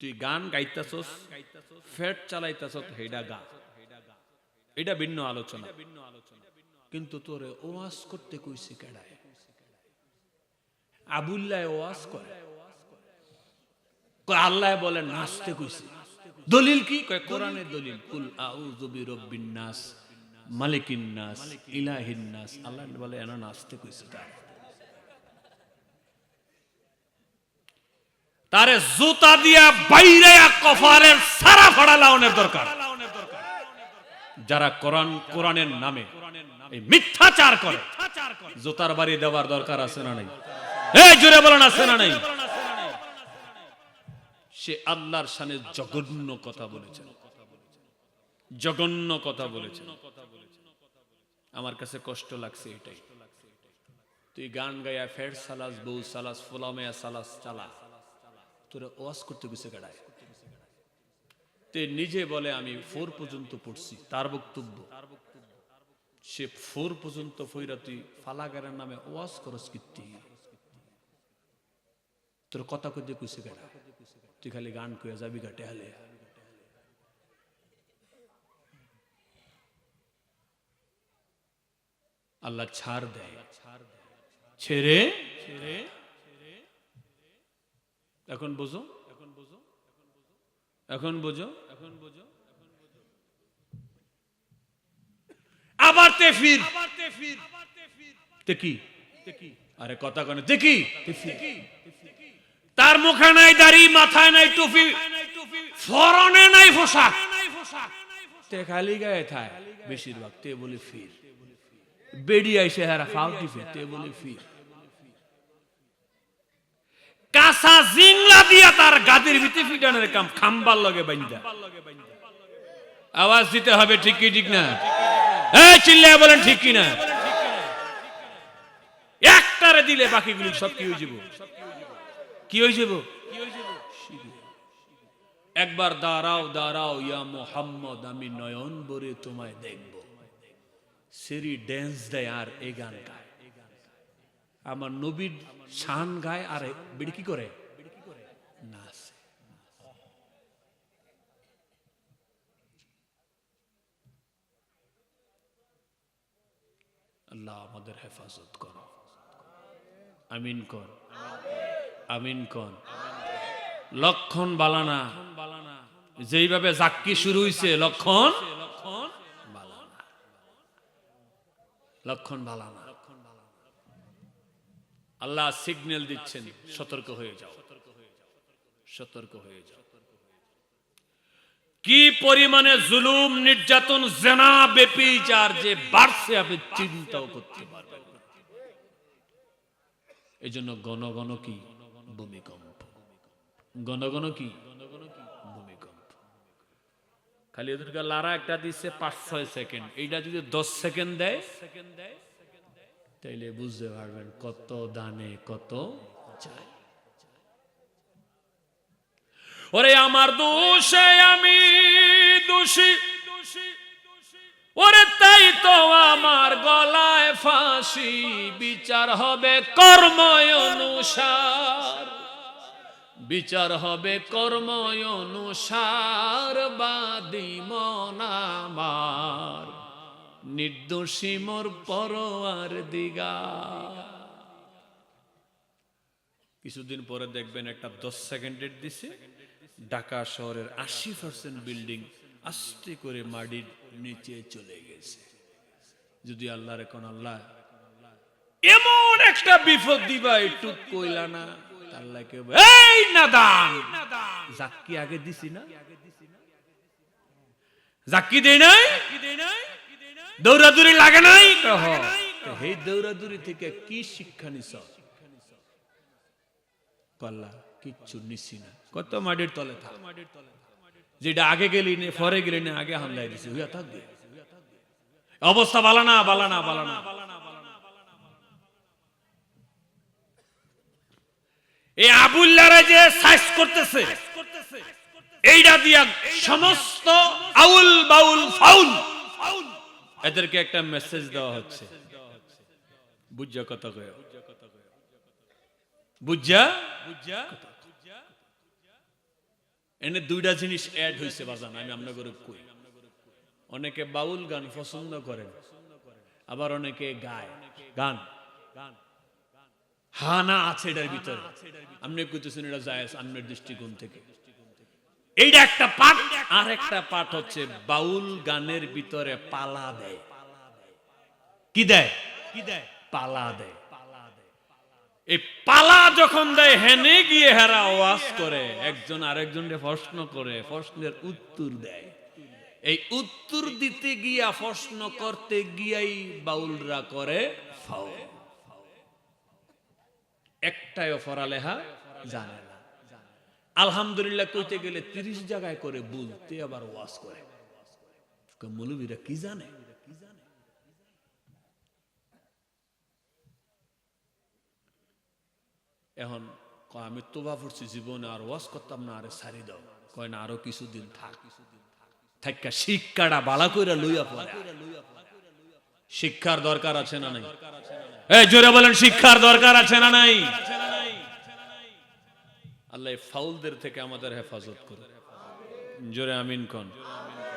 তুই গান গাইতাছস ফেট চালাইতাছস হেডা গা। এটা ভিন্ন আলোচনা। কিন্তু তোরে ওয়াজ করতে কইছে কেডায়? আবুল্লাহ ওয়াজ করে। আল্লাহ বলে, নাচতে কইছে। দলিল কি? কয়, কোরআনের দলিল। কুল আউযু বিরাব্বিন নাস, মালিকিন নাস, ইলাহিন নাস। আল্লাহ বলে, এনা নাচতে কইছে তার। তারে জুতা দিয়া বাইরে কফারের সারা ফাড়া লাউনের দরকার। যারা কোরআন, কোরআনের নামে এই মিথ্যাচার করে, জুতার বাড়ি দেওয়ার দরকার আছে না নাই? এই জুড়ে বলেন, আছে না নাই? সে আল্লাহর সানে জঘন্য কথা বলেছেন। জঘন্য কথা বলেছেন। আমার কাছে কষ্ট লাগছে এটাই। তুই গান গায়া ফের সালাস, বউ সালাস ফুলামেয়া সালাস চালা তোরা ওয়াজ করতে গেছে গাড়ায়। তে নিজে বলে আমি ফোর পর্যন্ত পড়ছি। তার বক্তব্য সে ফোর পর্যন্ত ফইরা তুই ফালাগারের নামে ওয়াজ করস কীর্তি তোর কথা কইতে কইছে গাড়া। তুই খালি গান কইয়া যাবি ঘাটে হালে আল্লাহ ছাড় দেয়। ছেড়ে? ছেড়ে? এখন বোঝো। এখন বোঝো। এখন বোঝো এখন বোঝো আবার তে ফির। তে কি? আরে কথা কনে। দেখি তার মুখে নাই দাড়ি, মাথায় নাই টুপি, ফরনে নাই পোশাক। তে খালি গায়ে থায়। বেশিরভাগ তে বলে ফির। বেড়ি আইসে হারা ফাউটি ফির। তে বলে ফির। কাঁচা জিংলা দিয়া তার গাদির ভিতরে ফিটানোর কাম খাম্বার লগে বাইন্দা। আওয়াজ দিতে হবে ঠিক কি, ঠিক না? এই চিল্লায় বলেন ঠিক কি না? একটারে দিলে বাকিগুলো সব কি হয়ে যাব? কি হয়ে যাব? একবার দাঁড়াও দাঁড়াও, ইয়া মোহাম্মদ, আমি নয়ন বরে তোমায় দেখব। সেরি ড্যান্স দেয় আর এই গান গায় আমার নবীর শান গায় আর বেড়ি কি করে? আল্লাহ আমাদের হেফাজত করো। আমিন কর। আমিন কর। লক্ষণ বালানা। যেইভাবে জাক্কি শুরু লক্ষণ লক্ষণ বালানা। লক্ষণ বালানা। আল্লাহ সিগন্যাল দিচ্ছেন, সতর্ক হয়ে যাও। সতর্ক হয়ে যাও। কি পরিমাণে জুলুম, নির্যাতন, জেনা বেপিচার যে বাড়ছে, আপনি চিন্তাও করতে পারবেন এই জন্য গণ গণ কি? ভূমিকম্প। গণ গণ কি? ভূমিকম্প। খালি ওদেরকে লারা একটা দিচ্ছে পাঁচ, ছয় সেকেন্ড। এইটা যদি দশ সেকেন্ড দেয় সেকেন্ড দেয় তাইলে বুঝতে পারবেন কত দানে কত চাই ওরে আমার দোষে আমি দোষী। ওরে তাই তো আমার গলায় ফাঁসি, বিচার হবে কর্ম অনুসার। বিচার হবে কর্ম অনুসার, বাদি মনামার নির্দোষী মোর পরোয়ার দিগা। কিছুদিন পরে দেখবেন একটা দশ সেকেন্ডের দিছে। ঢাকা শহরের আশি পার্সেন্ট বিল্ডিং আস্তে করে মাটির নিচে চলে গেছে। যদি আল্লাহর এখন আল্লাহ এমন একটা বিপদ দিবা একটু কইলা না আল্লাহকে এই নাদান! জাক্কি আগে দিছি না? জাক্কি দেই নাই? দৌড়াদৌড়ি লাগে নাই? এই দৌড়াদৌড়ি থেকে কি শিক্ষা নিছ? কল্লা, কিচ্ছু নিছি না। কত মাটির তলে থাক। যেটা আগে গেলি নে, পরে গেলি না, আগে হামলাই দিছি। হুইয়া থাকবে অবস্থা বালানা বালানা বালানা এই আবুল্লারা যে সাইজ করতেছে এইটা দিয়া সমস্ত আউল বাউল ফাউল এদেরকে একটা মেসেজ দেওয়া হচ্ছে। বুঝা কথা কয়। বুঝা? বুঝা এনে দুইটা জিনিস অ্যাড হয়েছে বাজান, আমি আপনাকে কই। অনেকে বাউল গান পছন্দ করেন, আবার অনেকে গায়। গান। হানা আছে এটার ভিতরে। আপনি কইতেছেন এটা যায় আপনার দৃষ্টিকোণ থেকে। এইটা একটা পাঠ। আর একটা পাঠ হচ্ছে বাউল গানের ভিতরে পালা দেয়। কি দেয়? কি দেয়? পালা দেয়। এই পালা যখন দেয় হেনে গিয়ে হেরা ওয়াজ করে। একজন আরেকজনকে প্রশ্ন করে প্রশ্নের উত্তর দেয়। এই উত্তর দিতে গিয়া প্রশ্ন করতে গিয়াই বাউলরা করে একটাই পড়ালেখা জানে না। আলহামদুলিল্লাহ কইতে গেলে তিরিশ জায়গায় করে বলতে আবার ওয়াজ করে। মৌলবীরা কি জানে? এখন আমি তোবা পড়ছি জীবনে, আর ওয়াজ করতাম না, আরে সারি দাও। কয়, না, আরও কিছুদিন থাক। থাকা শিক্ষাটা বালা কইরা লইয়া পড়ে। শিক্ষার দরকার আছে না নাই? এই জোরে বলেন, শিক্ষার দরকার আছে না নাই? আল্লাহ ফালদের থেকে আমাদের হেফাজত করুন জোরে আমিন কন।